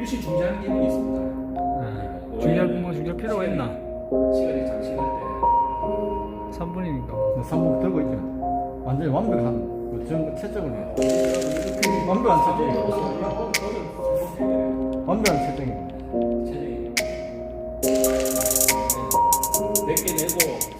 일시 중지하는 기능이 있습니다. 네. 중절 뭐 중절 필요가 있나? 시간이 장시간 때 3분이니까. 3분 들고 있죠. 완전히 완벽한 그 정, 채점을 해요. 완벽한 채점이에요. 완벽한 채점이에요. 체중이 몇개 내고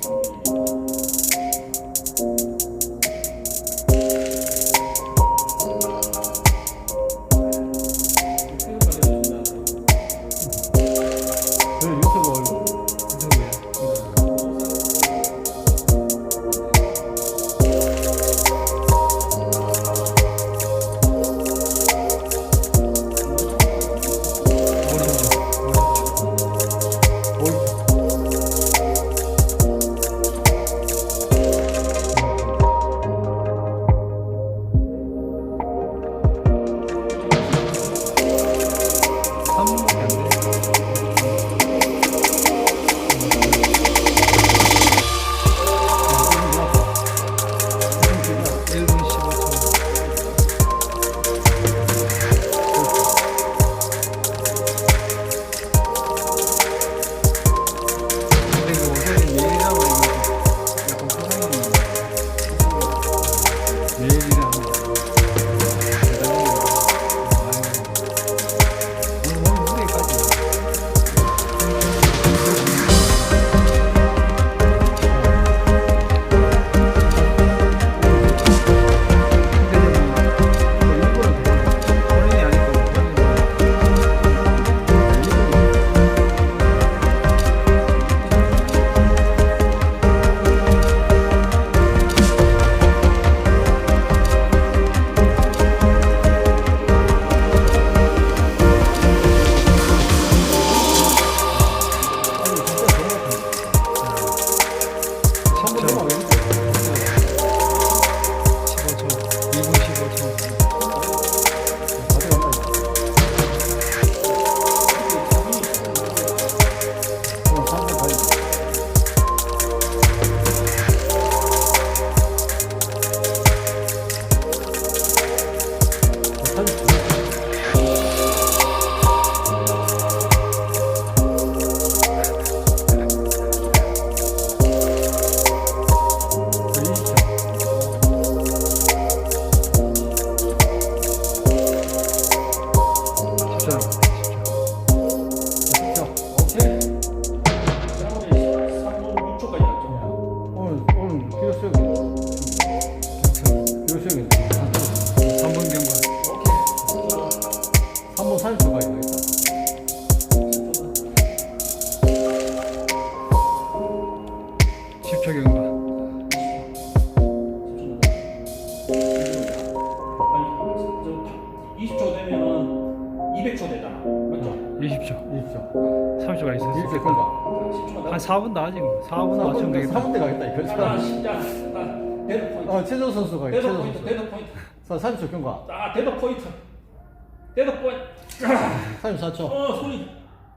내 한번 오케이. 3분 6초까지 갔죠. 오늘 오늘 수역이 기록 수역이 3분 경과 오케이. 3분 30초가 있다. 10초 경과 20초 20초. 30초가 있었어 일제 끌가. 10초 한 4분 더 하지 4분 더 맞추면 4분, 되겠다 4분 대 가겠다. 이거. 자, 시작. 자, 데드 포인트. 어, 최조 선수가 데드 최조 포인트. 선수. 데드 포인트. 자, 30초 경과. 자, 데드 포인트. 데드 포인트. 34초. 어, 소리.